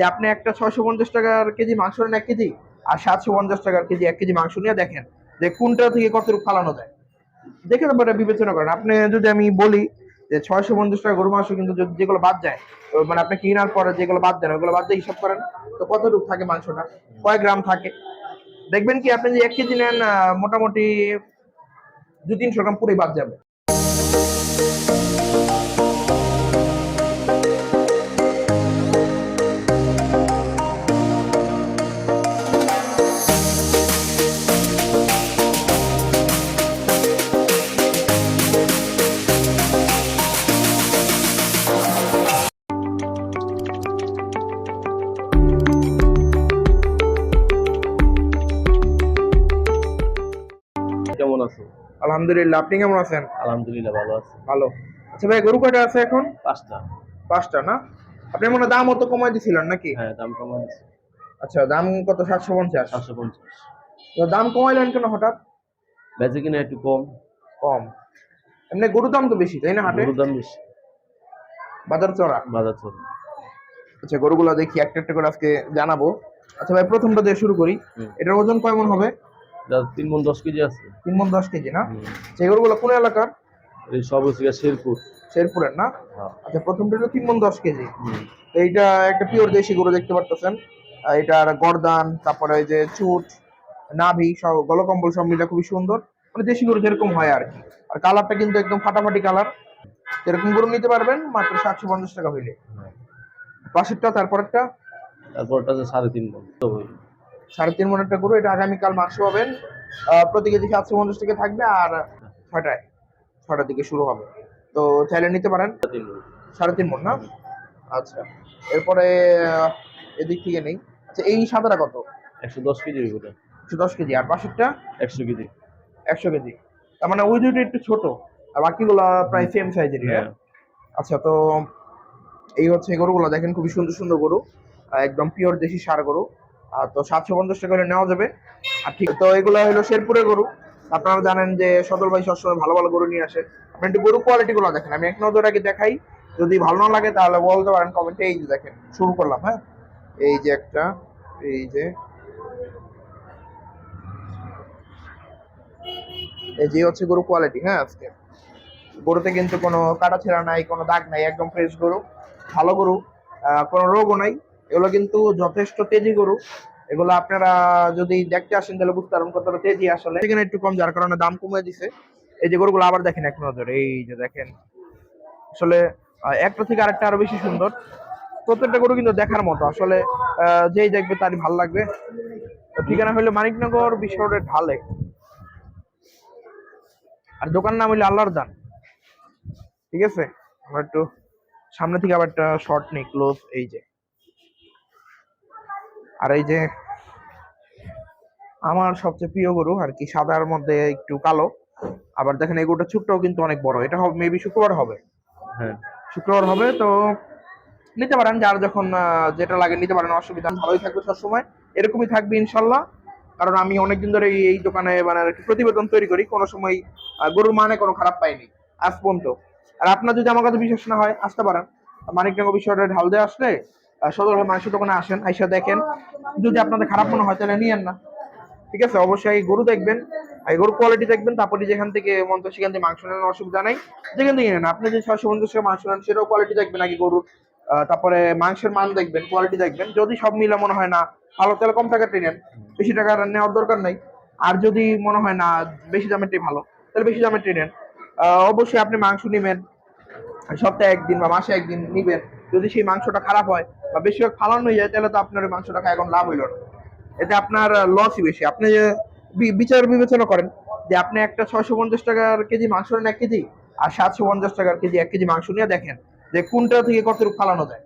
যে আপনি একটা ছয়শো পঞ্চাশ টাকার কেজি মাংস নেন এক কেজি, আর সাতশো পঞ্চাশ টাকার কেজি এক কেজি মাংস নিয়ে দেখেন যে কোনটা থেকে কতটুকু ফালানো যায়। দেখে তারপরে বিবেচনা করেন। আপনি যদি আমি বলি যে ছয়শো পঞ্চাশ টাকা গরু মাংস কিন্তু যদি যেগুলো বাদ যায় মানে আপনি কেনার পরে যেগুলো বাদ দেন, ওগুলো বাদ দিয়ে হিসাব করেন, তো কতটুকু থাকে মাংসটা? কয় গ্রাম থাকে? দেখবেন কি আপনি যে এক কেজি নেন মোটামুটি দু তিনশো গ্রাম পুরোই বাদ যাবে। আলহামদুলিল্লাহ আপনি কেমন আছেন? আলহামদুলিল্লাহ ভালো আছি। ভালো। আচ্ছা ভাই গরু কয়টা আছে এখন? পাঁচটা। পাঁচটা না? আপনি মনে দাম অত কমাই দিছিলেন নাকি? হ্যাঁ দাম কমা আছে আচ্ছা দাম কত? সাতশো পঞ্চাশ। সাতশো পঞ্চাশ। তো দাম কমাইলেন কেন হঠাৎ? বেচে কিনা একটু কম। কম। এমনি গরুর দাম তো বেশি তাই না হাটে? গরুর দাম বেশি। বাজার চড়া? বাজার চলে আচ্ছা গরুগুলো দেখি একটা একটা করে আজকে জানাব। আচ্ছা ভাই প্রথমটা দিয়ে শুরু করি। এটার ওজন কেমন হবে? তিন মন দশ কেজি আছে। তিন মন দশ কেজি না। সেই গরুগুলো কোন এলাকার? এই সব হচ্ছে শেরপুর। শেরপুরের না? হ্যাঁ। আচ্ছা প্রথমটা হলো তিন মন দশ কেজি। এইটা একটা পিওর দেশি গরু দেখতে পারতেছেন। এটার গরদান তারপরে যে চুট নাভি সব গলকম্বল সব মিলে খুবই সুন্দর। মানে দেশি গরু যেরকম হয় আর কি। আর কালারটা কিন্তু একদম ফাটাফাটি কালার। এরকম গরু নিতে পারবেন মাত্র সাতশো পঞ্চাশ টাকা হইলে। হ্যাঁ। পাশেরটা তারপরটা তারপরটা আছে সাড়ে তিন মন। সাড়ে তিন মনের একটা গরু এটা আগামীকাল মাংস পাবেন। প্রতি কেজি সাতশো পঞ্চাশ টাকা থাকবে আর ছয়টায় ছয়টার দিকে শুরু হবে। তো চাইলে নিতে পারেন। সাড়ে তিন মন। মন না? আচ্ছা। এরপরে এদিক থেকে নেই। আচ্ছা এই সাদাটা কত? একশো দশ কেজি একশো দশ কেজি। আর পাশেরটা একশো কেজি। একশো কেজি। তার মানে ওই দুটো একটু ছোট আর বাকিগুলো প্রায় সেম সাইজেরই হ্যাঁ? আচ্ছা তো এই হচ্ছে গরুগুলো। দেখেন খুবই সুন্দর সুন্দর গরু একদম পিওর দেশি সার গরু। তো সাতশো পঞ্চাশ টাকা হলে নেওয়া যাবে। আর ঠিক তো এগুলো হলো শেরপুরের গরু। আপনারা জানেন যে সদর ভাই সবসময় ভালো ভালো গরু নিয়ে আসে। আপনি একটু গরু কোয়ালিটি গুলো দেখেন। আমি এক নজর আগে দেখাই। যদি ভালো না লাগে তাহলে বলতে পারেন কমেন্টে এই যে দেখেন, শুরু করলাম হ্যাঁ? এই যে একটা, এই যে এই যে হচ্ছে গরু কোয়ালিটি হ্যাঁ আজকে। গরুতে কিন্তু কোনো কাটা ছেঁড়া নাই, কোনো দাগ নাই, একদম ফ্রেশ গরু, ভালো গরু কোনো রোগও নাই। এগুলো কিন্তু যথেষ্ট তেজি গরু। এগুলো আপনারা যদি দেখতে আসেন তাহলে বুঝতে পারবেন কতটা তেজি আসলে। এখানে একটু কম, যার কারণে দাম কমে দিছে। এই যে গরুগুলো আবার দেখেন এক নজর, এই যে দেখেন। আসলে একটা থেকে আরেকটা আরও বেশি সুন্দর। প্রত্যেকটা গরু কিন্তু দেখার মতো। আসলে যেই দেখবে তারই ভালো লাগবে। ঠিকানা হলো মানিকনগর বিশ্ব রোডের ঢালে। আর দোকান নাম হইল আল্লাহর দান। ঠিক আছে? আমরা একটু সামনে থেকে আবার একটা শর্ট নেই ক্লোজ এই যে। আর এই যে আমার সবচেয়ে প্রিয় গরু আর কি সাদার মধ্যে একটু কালো আবার দেখেন এই গরুটা ছোট্টও কিন্তু অনেক বড় এটা হবে মেবি শুক্রবার হবে। হ্যাঁ। শুক্রবার হবে তো নিতে পারেন যার যখন যেটা লাগে নিতে পারেন অসুবিধা ভালোই থাকবে সবসময় এরকমই থাকবে ইনশাল্লাহ। কারণ আমি অনেকদিন ধরে এই- দোকানে মানে আর কি প্রতিবেদন তৈরি করি কোনো সময় গরুর মানে কোনো খারাপ পাইনি আজ পর্যন্ত। আর আপনার যদি আমার কাছে বিশ্বাস না হয় আসতে পারেন। মানিকনগর বিষয়টা ঢাল দিয়ে আসলে সদর মাংস দোকানে আসেন, আইসা দেখেন। যদি আপনাদের খারাপ মনে হয়, তাহলে নিয়েন না। ঠিক আছে? অবশ্যই গরু দেখবেন, এই গরুর কোয়ালিটি দেখবেন, তারপরে যেখান থেকে মন সেখান থেকে মাংস নেন, অসুবিধা নাই। যেখান থেকে নেন, আপনি যে ছয়শো পঞ্চাশ টাকা মাংস নেন, সেটাও কোয়ালিটি দেখবেন আগে গরুর। তারপরে মাংসের মান দেখবেন কোয়ালিটি দেখবেন। যদি সব মিলে মনে হয় না, ভালো, তাহলে কম টাকাতে নেন। বেশি টাকা নেওয়ার দরকার নাই। আর যদি মনে হয় না, বেশি দামেরটাই ভালো, তাহলে বেশি দামেরটাই নেন। অবশ্যই আপনি মাংস নেবেন, সপ্তাহে একদিন বা মাসে একদিন নিবেন। যদি সেই মাংসটা খারাপ হয় বা বেশিরভাগ ফালানো হয়ে যায়, তাহলে তো আপনার ওই মাংসটা খায়, এখন লাভ হইল না। এতে আপনার লসই বেশি। আপনি বিচার বিবেচনা করেন যে আপনি একটা ছয়শো পঞ্চাশ টাকার কেজি মাংস নেন এক কেজি, আর সাতশো পঞ্চাশ টাকার কেজি এক কেজি মাংস নিয়ে দেখেন যে কোনটা থেকে কতটুকু ফালানো যায়।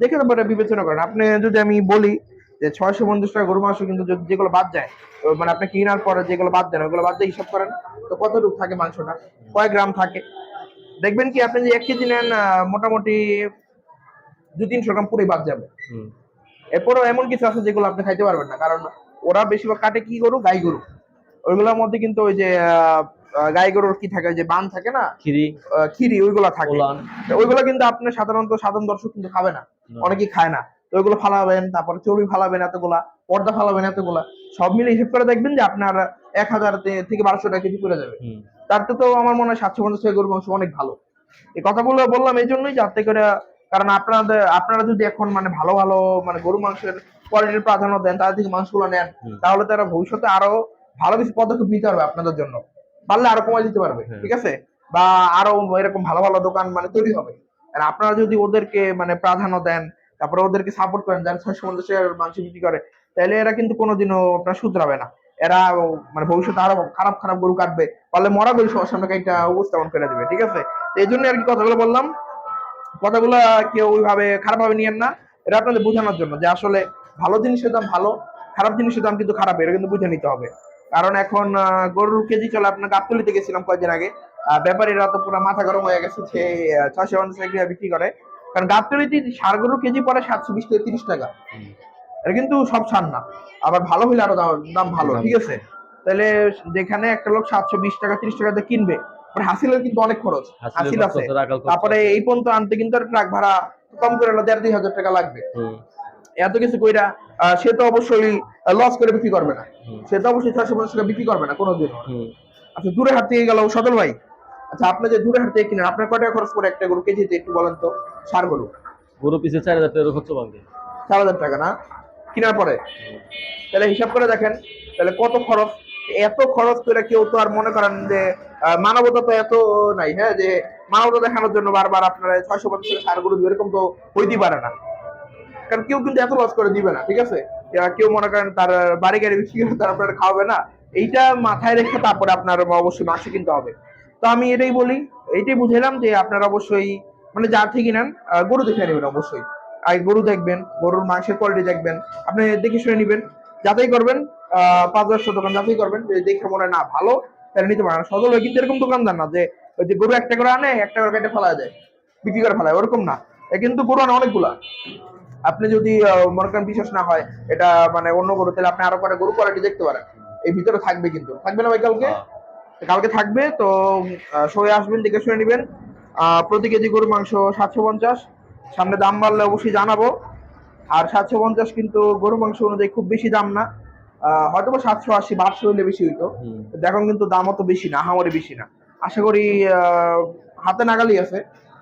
দেখে তারপরে বিবেচনা করেন। আপনি যদি আমি বলি যে ছয়শো পঞ্চাশ টাকা গরু মাংস কিন্তু যদি যেগুলো বাদ যায় মানে আপনি কেনার পরে যেগুলো বাদ দেন, ওগুলো বাদ দিয়ে হিসাব করেন, তো কতটুকু থাকে মাংসটা? কয় গ্রাম থাকে? দেখবেন কি আপনি যে এক কেজি নেন মোটামুটি দু তিনশো গ্রাম পুরোই বাদ যাবে। এরপরও এমন কিছু আছে যেগুলো আপনি খাইতে পারবেন না কারণ ওরা বেশিরভাগ কাটে কি গরু? গাই গরু। ওইগুলোর মধ্যে কিন্তু ওই যে গাই গরুর কি থাকে? যে বান থাকে না? খিরি। খিরি ওইগুলা থাকে। ওইগুলো কিন্তু আপনি সাধারণত সাধারণ দর্শক কিন্তু খাবে না। অনেকেই খায় না। তো ওইগুলো ফালাবেন তারপর চর্বি ফালাবেন এতগুলা পর্দা ফালাবেন এতগুলা সব মিলে হিসেব করে দেখবেন যে আপনার এক হাজার থেকে বারোশো টাকা কেজি পড়ে যাবে। তার তো আমার মনে হয় সাতশো পঞ্চাশ টাকা গরুর মাংস অনেক ভালো। এই কথাগুলো বললাম এই জন্যই যাতে করে কারণ আপনাদের আপনারা যদি এখন মানে ভালো ভালো মানে গরু মাংসের কোয়ালিটির প্রাধান্য দেন তাদের থেকে মাংসগুলো নেন তাহলে তারা ভবিষ্যতে আরও ভালো কিছু পদক্ষেপ নিতে পারবে আপনাদের জন্য। পারলে আরও কমাই দিতে পারবে হ্যাঁ। ঠিক আছে? বা আরও এরকম ভালো ভালো দোকান মানে তৈরি হবে। আর আপনারা যদি ওদেরকে মানে প্রাধান্য দেন তারপরে ওদেরকে সাপোর্ট করেন যারা ছয়শো পঞ্চাশ টাকার মাংস বিক্রি করে তাহলে এরা কিন্তু কোনোদিনও আপনার শুধরাবে না। এরা মানে ভবিষ্যতে আরও খারাপ খারাপ গরু কাটবে পারলে মরা গরু সবার সামনে একটা উপস্থাপন করে দেবে ঠিক আছে? এই জন্য আর কি কথাগুলো বললাম। কথাগুলো কেউ ওইভাবে খারাপ ভাবে নিয়েন না। এটা আপনাদের বোঝানোর জন্য যে আসলে ভালো জিনিসের দাম ভালো খারাপ জিনিসের দাম কিন্তু খারাপ এটা কিন্তু বুঝে নিতে হবে। কারণ এখন গরুর কেজি চলে আপনার গাবতলিতে গেছিলাম কয়েকদিন আগে। ব্যাপারীরা তো পুরো মাথা গরম হয়ে গেছে যে ছয়শো পঞ্চাশ টাকা বিক্রি করে। কারণ গাবতলিতে সার গরুর কেজি পরে সাতশো বিশ থেকে তিরিশ টাকা। এটা কিন্তু সব সার না। আবার ভালো হইলে আরও দাম- দাম ভালো ঠিক আছে? তাহলে যেখানে একটা লোক সাতশো বিশ টাকা তিরিশ টাকাতে কিনবে আর হাসিলের কিন্তু অনেক খরচ। হাসিল আছে। তারপরে এই পর্যন্ত আনতে কিন্তু ট্রাক ভাড়া কম করে হলো দেড় দুই হাজার টাকা লাগবে। এত কিছু কইরা সে তো অবশ্যই লস করে বিক্রি করবে না। সে তো অবশ্যই ছয়শো পঞ্চাশ টাকা বিক্রি করবে না কোনোদিন। আচ্ছা দূরে হাট থেকে গেল সদল ভাই। আচ্ছা আপনি যে দূরে হাট থেকে কিনেন আপনার কয় টাকা খরচ করে একটা গরু কেজিতে একটু বলেন তো? সার গরু। গরু পিছে চার হাজার টাকা খরচ ভাঙবে চার হাজার টাকা না? কেনার পরে? তাহলে হিসাব করে দেখেন তাহলে কত খরচ? এত খরচ করে কেউ তো আর মনে করেন যে মানবতা তো এত নাই হ্যাঁ? যে মানবতা দেখানোর জন্য বারবার আপনারা ছয়শো পঞ্চাশ টাকা সার গরু দিবে, এরকম তো হইতে পারে না। কারণ কেউ কিন্তু এত লস করে দিবে না ঠিক আছে? কেউ মনে করেন তার বাড়ি গাড়ি বিক্রি করে তার আপনার খাওয়াবে না। এইটা মাথায় রেখে তারপরে আপনার অবশ্যই মাংস কিনতে হবে। তো আমি এটাই বলি এইটাই বুঝলাম যে আপনারা অবশ্যই মানে যা থেকে নেন গরু দেখে নেবেন অবশ্যই। আর গরু দেখবেন গরুর মাংসের কোয়ালিটি দেখবেন। আপনি দেখে শুনে নেবেন যাতেই করবেন। পাঁচ দশটা দোকান যাচাই করবেন যদি দেখে মনে হয় না ভালো তাহলে নিতে পারেন। সদল কিন্তু এরকম দোকানদার না যে ওই যে গরু একটা করে আনে একটা করে কেটে ফেলা যায় বিক্রি করে ফেলায় ওরকম না। এ কিন্তু গরু আনে অনেকগুলা। আপনি যদি মনে করেন বিশ্বাস না হয় এটা মানে অন্য গরু তাহলে আপনি আরও পরে গরু কোয়ালিটি দেখতে পারেন। এই ভিতরে থাকবে কিন্তু। থাকবে না ভাই কালকে? হ্যাঁ। কালকে থাকবে তো সবাই আসবেন দেখে শুনে নেবেন। আহ, প্রতি কেজি গরুর মাংস সাতশো পঞ্চাশ। সামনে দাম বাড়লে অবশ্যই জানাব। আর সাতশো পঞ্চাশ কিন্তু গরুর মাংস অনুযায়ী খুব বেশি দাম না। হয়তো বা সাতশো আশি বারোশো হইলে বেশি হইতো। দেখুন কিন্তু দাম অত বেশি না আহামরি বেশি না। আশা করি হাতে নাগালি আছে।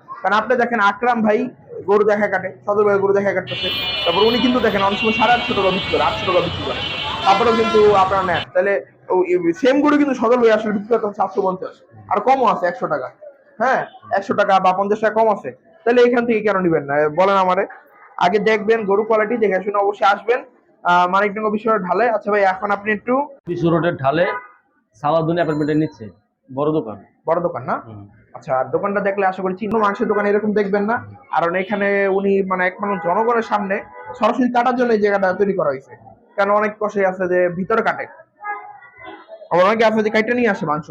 কারণ আপনি দেখেন আকরাম ভাই গরু দেখা কাটে সদর ভাই গরু দেখা কাটতেছে। তারপর উনি কিন্তু দেখেন অনেক সময় সাড়ে আটশো টাকা বিক্রি করে আটশো টাকা বিক্রি করে। তারপরেও কিন্তু আপনারা নেন। তাহলে সেম গরু কিন্তু সদর ভাই আসলে বিক্রি করতে সাতশো পঞ্চাশ। আর কমও আছে একশো টাকা। হ্যাঁ একশো টাকা বা পঞ্চাশ টাকা কম আছে। তাহলে এখান থেকে কেন নিবেন না? বলেন আমারে। আগে দেখবেন গরু কোয়ালিটি দেখে শুনে অবশ্যই আসবেন। বিষয়ে ঢালে। আচ্ছা ভাই এখন আপনি একটু বিশ্ব রোডের ঢালে সালাদুনি অ্যাপার্টমেন্টের বড় দোকান। বড় দোকান না? আচ্ছা আর দোকানটা দেখলে আশা মাংসের দোকান এরকম দেখবেন না। কারণ এখানে উনি মানে এক মানুষ জনগণের সামনে সরাসরি কাটার জন্য এই জায়গাটা তৈরি করা হয়েছে। কারণ অনেক কষে আছে যে ভিতরে কাটে। আবার অনেকে আছে যে কাইটা নিয়ে আসে মাংস।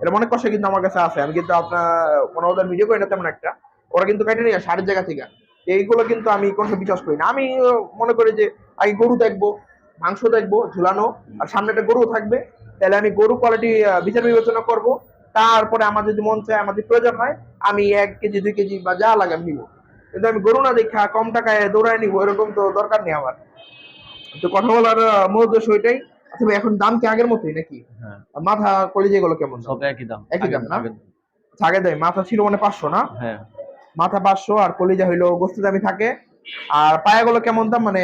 এরকম অনেক কষে কিন্তু আমার কাছে আছে। আমি কিন্তু আপনার কোনো ওদের ভিডিও করি না তেমন একটা। ওরা কিন্তু কাইটা নিয়ে আসে জায়গা থেকে। এইগুলো কিন্তু আমি কোনো বিশ্বাস করি না। আমি মনে করি যে আগে গরু দেখব মাংস দেখব ঝুলানো আর সামনে একটা গরু থাকবে। তাহলে আমি গরু কোয়ালিটি বিচার বিবেচনা করব। তারপরে আমার যদি মন চায় আমার যদি প্রয়োজন হয় আমি এক কেজি দুই কেজি বা যা লাগে আমি নিবো। কিন্তু আমি গরু না দেখা কম টাকায় দৌড়ায় নিবো এরকম তো দরকার নেই আমার। তো কথা বলার মূল উদ্দেশ্য ওইটাই আচ্ছা এখন দাম কি আগের মতোই নাকি? হ্যাঁ। মাথা কলিজে গুলো কেমন? সব একই দাম। একই দাম না? আচ্ছা, আগে দেয়। মাথা ছিল মানে পাঁচশো না? হ্যাঁ। মাথা পাঁচশো আর কলিজা হইল গোস্ত দামি থাকে। আর পায়া গুলো কেমন দাম? মানে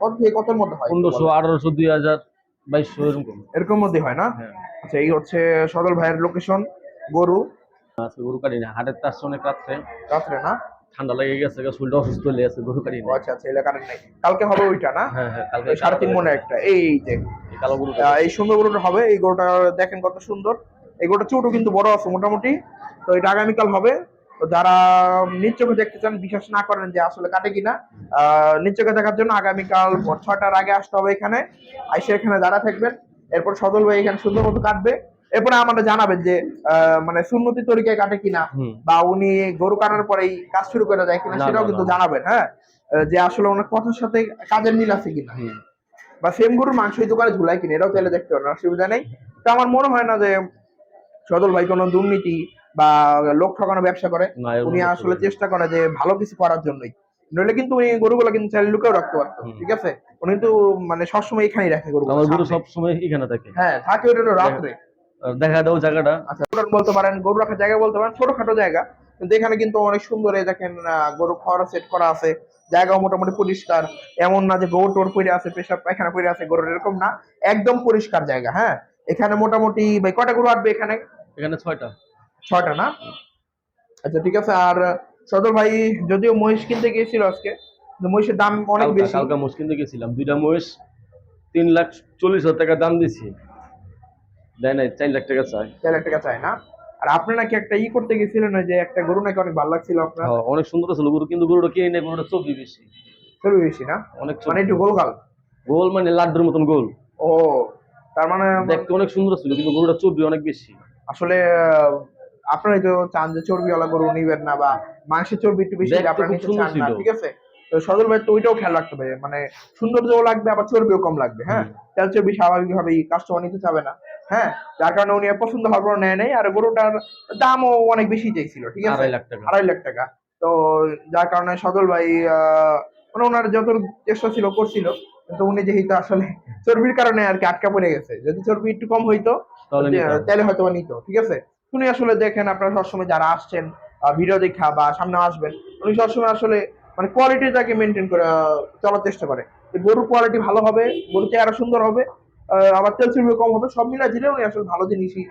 কত থেকে কতর মধ্যে হয়? পনেরোশো আঠারোশো দুই হাজার বাইশশো এরকম। এরকম মধ্যে হয় না? হ্যাঁ। আচ্ছা এই হচ্ছে সদল ভাইয়ের লোকেশন গরু। আজকে গরু কাটি না। হাটের তার অনেক রাত্রে। রাত্রে না? ঠান্ডা লেগে গেছে শরীরটা অসুস্থ হয়ে গেছে গরু কাটি আচ্ছা আচ্ছা এলাকার নেই। কালকে হবে ওইটা না? হ্যাঁ হ্যাঁ কালকে সাড়ে তিন মনে একটা। এই যে এই কালো গরু এই সুন্দর গরুটা হবে। এই গরুটা দেখেন কত সুন্দর। এই গরুটা চুটও কিন্তু বড় আছে মোটামুটি। তো এটা আগামীকাল হবে। তো যারা নিজ দেখতে চান বিশ্বাস না করেন যে আসলে কাটে কিনা নিজ দেখার জন্য আগামীকাল ভোর ছয়টার আগে আসতে হবে এখানে। আইসে এখানে দাঁড়া থাকবেন এরপর সদল ভাই এখানে সুন্দর মতো কাটবে। এরপরে আমাদের জানাবেন যে মানে সুন্নতি তরিকায় কাটে কিনা বা উনি গরু কাটার পরেই কাজ শুরু করে দেয় কিনা সেটাও কিন্তু জানাবেন হ্যাঁ? যে আসলে ওনার কথার সাথে কাজের মিল আছে কিনা। বা সেম গরুর মাংস এই দোকানে ঝুলাই কিনা এটাও তাহলে দেখতে পারেন অসুবিধা নেই। তো আমার মনে হয় না যে সদল ভাই কোনো দুর্নীতি বা লোক ঠকানো ব্যবসা করে উনি আসলে চেষ্টা করে যে ভালো কিছু করার জন্যই। নইলে কিন্তু উনি গরুগুলো কিন্তু চাইলে লুকেও রাখতে পারতো ঠিক আছে? উনি কিন্তু মানে সবসময় এখানেই রাখে গরু আমার গরু সব সময় এখানে থাকে। হ্যাঁ থাকে ওটা রাত্রে। দেখা দাও জায়গাটা। আচ্ছা বলতে পারেন গরু রাখার জায়গা বলতে পারেন ছোটখাটো জায়গা। কিন্তু এখানে কিন্তু অনেক সুন্দর এই দেখেন গরু খড় সেট করা আছে জায়গাও মোটামুটি পরিষ্কার। এমন না যে গরু টোর পড়ে আছে পেশাব পায়খানা পড়ে আছে গরুর এরকম না। একদম পরিষ্কার জায়গা হ্যাঁ? এখানে মোটামুটি ভাই কয়টা গরু আসবে এখানে? এখানে ছয়টা। ছয়টা না? আচ্ছা ঠিক আছে আর সদর ভাই যদিও মহিষ কিনতে গিয়েছিল আজকে মহিষের দাম অনেক বেশি। কালকা মোষ কিনতে গেছিলাম দুইটা মহিষ তিন লাখ চল্লিশ হাজার টাকা দাম দিছি। দেয় নাই চার লাখ টাকা চাই। চার লাখ টাকা চায় না? আর আপনি নাকি একটা ই করতে গেছিলেন ওই যে একটা গরু নাকি অনেক ভালো লাগছিল আপনার? হ্যাঁ, অনেক সুন্দর ছিল গরু কিন্তু গরুটা কিনে নেই গরুটা চর্বি বেশি। চলবে বেশি না? অনেক মানে। একটু গোলগাল গোল মানে লাড্ডুর মতন গোল। ও তার মানে দেখতে অনেক সুন্দর ছিল কিন্তু গরুটা চর্বি অনেক বেশি। আসলে আহ, আপনারাই তো চান যে চর্বিওয়ালা গরু নিবেন না বা মাংসের চর্বি একটু বেশি আপনারা নিতে চান না ঠিক আছে? তো সদর ভাই তো ওইটাও খেয়াল রাখতে হবে মানে সৌন্দর্যও লাগবে আবার চর্বিও কম লাগবে হ্যাঁ? তেল চর্বি স্বাভাবিকভাবেই কাস্টমার নিতে চাবে না হ্যাঁ? যার কারণে উনি পছন্দ হওয়ার পর নেয় নাই আর গরুটার দামও অনেক বেশি চাইছিল ঠিক আছে? আড়াই লাখ টাকা। আড়াই লাখ টাকা। তো যার কারণে সদল ভাই আহ, মানে ওনার যত চেষ্টা ছিল করছিল কিন্তু উনি যেহেতু আসলে চর্বির কারণে আর কি আটকা পড়ে গেছে যদি চর্বি একটু কম হইতো তাহলে হয়তো নিত ঠিক আছে? উনি আসলে দেখেন আপনারা সবসময় যারা আসছেন ভিডিও দেখা বা সামনে আসবেন, উনি সবসময় আসলে মানে কোয়ালিটিটাকে মেনটেন করে চলার চেষ্টা করে। গরুর কোয়ালিটি ভালো হবে গরু চেহারা সুন্দর হবে আবার তেল চর্বি কম হবে, সব মিলা দিলে উনি আসলে ভালো জিনিসই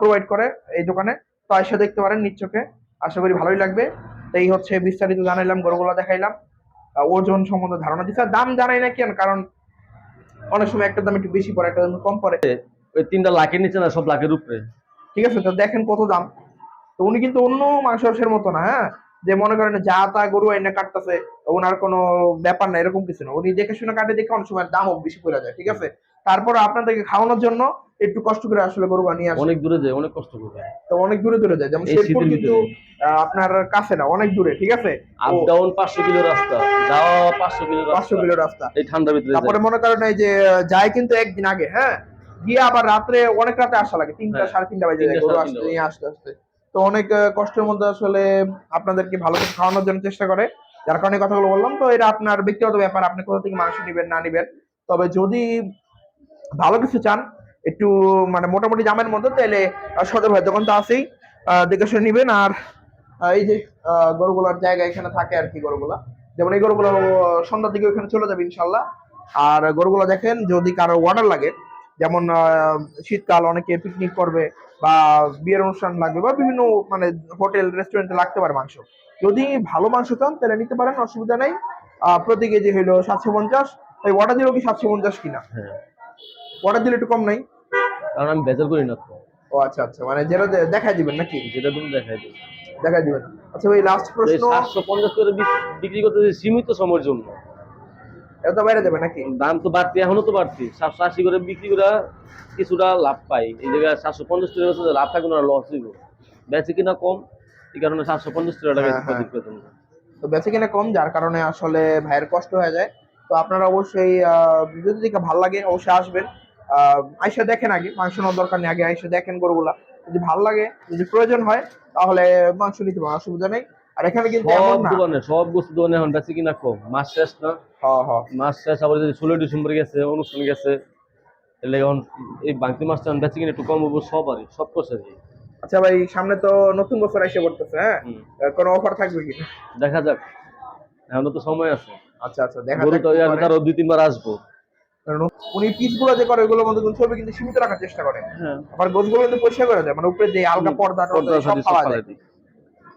প্রোভাইড করে এই দোকানে। তো এসে দেখতে পারেন নিশ্চকে আশা করি ভালোই লাগবে। তো এই হচ্ছে বিস্তারিত জানাইলাম, গরুগুলো দেখাইলাম। ওজন সম্বন্ধে ধারণা দিচ্ছে দাম জানাই না কেন, কারণ অনেক সময় একটা দাম একটু বেশি পড়ে, একটা দাম কম পড়ে। ওই তিনটা লাখের নিচে না, সব লাখের উপরে। ঠিক আছে? তো দেখেন কত দাম। তো উনি কিন্তু অন্য মাংস ব্যবসার মতো না হ্যাঁ? যে মনে করেন যা তা গরু আইনা কাটতেছে ওনার কোনো ব্যাপার না এরকম কিছু না। উনি দেখে শুনে কাটে দেখে অনেক সময় দামও বেশি পড়ে যায় ঠিক আছে? তারপর আপনাদেরকে খাওয়ানোর জন্য একটু কষ্ট করে আসলে গরু নিয়ে আসে। অনেক দূরে যায় অনেক কষ্ট করবে তো অনেক দূরে দূরে যায়। যেমন শেরপুর কিন্তু আপনার কাছে না অনেক দূরে ঠিক আছে? আপ ডাউন পাঁচশো কিলো রাস্তা যাওয়া পাঁচশো কিলো পাঁচশো রাস্তা। কিলো রাস্তা। এই ঠান্ডার ভিতরে তারপরে মনে করেন এই যে যায় কিন্তু একদিন আগে হ্যাঁ? গিয়ে আবার রাত্রে অনেক রাতে আসা লাগে তিনটা হ্যাঁ, সাড়ে তিনটা বাজে যায় গরু আসতে নিয়ে আসতে আসতে। তো অনেক কষ্টের মধ্যে আসলে আপনাদেরকে ভালো কিছু খাওয়ানোর জন্য চেষ্টা করে। যার কারণে কথাগুলো বললাম। তো এটা আপনার ব্যক্তিগত ব্যাপার আপনি কোথা থেকে মাংস নিবেন না নিবেন। তবে যদি ভালো কিছু চান একটু মানে মোটামুটি জামের মধ্যে তাহলে সদর ভাই দোকান তো আছেই আহ, দেখে শুনে নিবেন। আর এই যে আহ, গরুগুলার জায়গা এখানে থাকে আর কি গরুগুলা। যেমন এই গরুগুলো সন্ধ্যার দিকে ওখানে চলে যাবে ইনশাল্লাহ। আর গরুগুলো দেখেন যদি কারও অর্ডার লাগে যেমন শীতকাল অনেকে পিকনিক করবে বা বিয়ের অনুষ্ঠান লাগবে বা বিভিন্ন মানে হোটেল রেস্টুরেন্টে লাগতে পারে মাংস। যদি ভালো মাংস চান তাহলে নিতে পারেন অসুবিধা নেই। প্রতি কেজি হইল সাতশো পঞ্চাশ। তাই অর্ডার দিলেও কি সাতশো পঞ্চাশ কিনা? হ্যাঁ। অর্ডার দিলে একটু কম নাই? কারণ আমি বেজার করি না ও আচ্ছা আচ্ছা। মানে যেটা দেখাই দিবেন নাকি? যেটা তুমি দেখাই দিই দেখাই দিবেন। আচ্ছা ভাই লাস্ট প্রশ্ন। সাতশো পঞ্চাশ করে বিক্রি করতে সীমিত সময়ের জন্য। এটা তো বাইরে যাবে নাকি? দাম তো বাড়তি এখনও তো বাড়তি। সাতশো আশি করে বিক্রি করে কিছুটা লাভ পাই। এই জায়গায় সাতশো পঞ্চাশ টাকা লাভ থাকবে না লস হইব। বেচে কিনা কম এই কারণে সাতশো পঞ্চাশ টাকা হ্যাঁ, হ্যাঁ। তো বেঁচে কিনা কম যার কারণে আসলে ভাইয়ের কষ্ট হয়ে যায়। তো আপনারা অবশ্যই যদি দেখে ভালো লাগে অবশ্যই আসবেন। আহ, আইসা দেখেন আগে মাংস নেওয়ার দরকার নেই আগে আইসা দেখেন গরুগুলা। যদি ভালো লাগে যদি প্রয়োজন হয় তাহলে মাংস নিতে পারেন অসুবিধা নেই। আর এখানে কিন্তু এমন সব না। দোকানে সব বস্তু দোকানে এখন বেচে কিনা কম। মাস শেষ না? হ্যাঁ হ্যাঁ মাস শেষ আবার যদি ষোলোই ডিসেম্বর গেছে অনুষ্ঠান গেছে তাহলে এখন এই বাংতি মাছটা এখন বেচে কিনা একটু কম হব সবারই সব আচ্ছা ভাই সামনে তো নতুন বছর এসে পড়তেছে হ্যাঁ? কোনো অফার থাকবে কি? দেখা যাক। এখনও তো সময় আছে। আচ্ছা আচ্ছা দেখা যাক তো আমি। তারও দুই তিনবার আসব। কারণ উনি পিসগুলো যে করে ওগুলোর মধ্যে ছবি কিন্তু সীমিত রাখার চেষ্টা করে হ্যাঁ। আবার গোছগুলো কিন্তু পরিষ্কার করে দেয় মানে উপরে যে আলগা পর্দা সব পাওয়া যায়।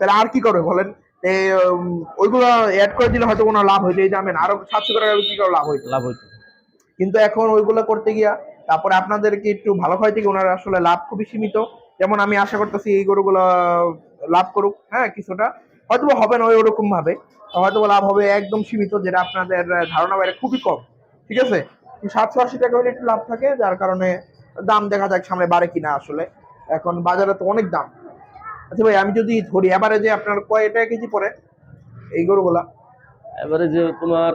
তাহলে আর কি করবে বলেন? এই ওইগুলো অ্যাড করে দিলে হয়তো কোনো লাভ হইতো এই জানেন আরও সাতশো করে কি করে লাভ হইতো। লাভ হইতো। কিন্তু এখন ওইগুলো করতে গিয়া তারপরে আপনাদেরকে একটু ভালো হয় থেকে ওনার আসলে লাভ খুবই সীমিত। যেমন আমি আশা করতেছি এই গরুগুলো লাভ করুক হ্যাঁ কিছুটা। হয়তো হবে না ওই ওরকম ভাবে হয়তো লাভ হবে একদম সীমিত যেটা আপনাদের ধারণা বাইরে খুবই কম। ঠিক আছে? সাতশো আশি টাকা হলে একটু লাভ থাকে যার কারণে দাম দেখা যাক সামনে বাড়ে কিনা আসলে। এখন বাজারে তো অনেক দাম। আচ্ছা ভাই আমি যদি ধরি এবারে যে আপনার কয় টাকা কেজি পরে এই গরুগুলা? এবারে যে তোমার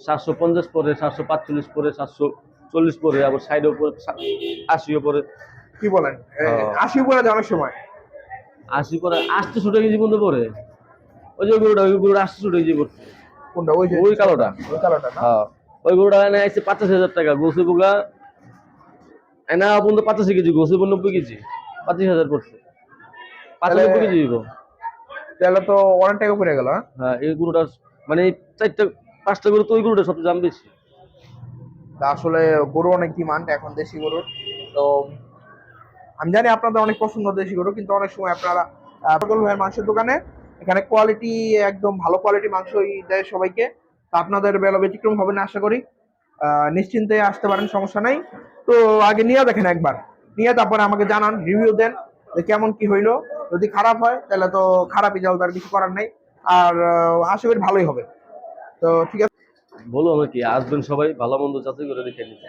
সাতশো পঞ্চাশ পরে সাতশো পাঁচচল্লিশ পরে সাতশো চল্লিশ পরে আবার সাইডেও পরে আশিও পরে কি বলেন? হ্যাঁ। আশি যায় অনেক সময়। আশি পরে আটশো টাকা কেজি পর্যন্ত পরে ওই যে গরুটা ওই গরুটা আসছে ওই যে করছে কোনটা? ওই ওই কালোটা। ওই কালোটা হ্যাঁ। ওই গরুটা এনে আসছে পঁচাশি হাজার টাকা গোসে পোকা এনা পর্যন্ত পঁচাশি কেজি গোসে নব্বই কেজি পঁচিশ হাজার পড়ছে। তাহলে- পঁচানব্বই কেজি দিব তাহলে তো অনেক টাকা পড়ে গেল হ্যাঁ? হ্যাঁ এই গরুটা মানে চারটা পাঁচটা গরু তো ওই গরুটা সবচেয়ে দাম বেশি। তা আসলে গরু অনেক ডিমান্ড এখন দেশি গরুর। তো আমি জানি আপনাদের অনেক পছন্দ দেশি গরু কিন্তু অনেক সময় আপনারা পাগল ভাইয়ের মাংসের দোকানে এখানে কোয়ালিটি একদম ভালো কোয়ালিটি মাংসই দেয় সবাইকে। তা আপনাদের বেলা ব্যতিক্রম হবে না আশা করি। নিশ্চিন্তে আসতে পারেন সমস্যা নাই। তো আগে নিয়ে দেখেন একবার। নিয়ে তারপরে আমাকে জানান রিভিউ দেন। যে কেমন কি হইল, যদি খারাপ হয়, তাহলে তো খারাপই, যাও তার কিছু করার নেই। আর আসবে ভালোই হবে। তো ঠিক আছে। বলো আমাকে, আসবেন সবাই, ভালো মন্দ যাচাই করে দেখে নিতে।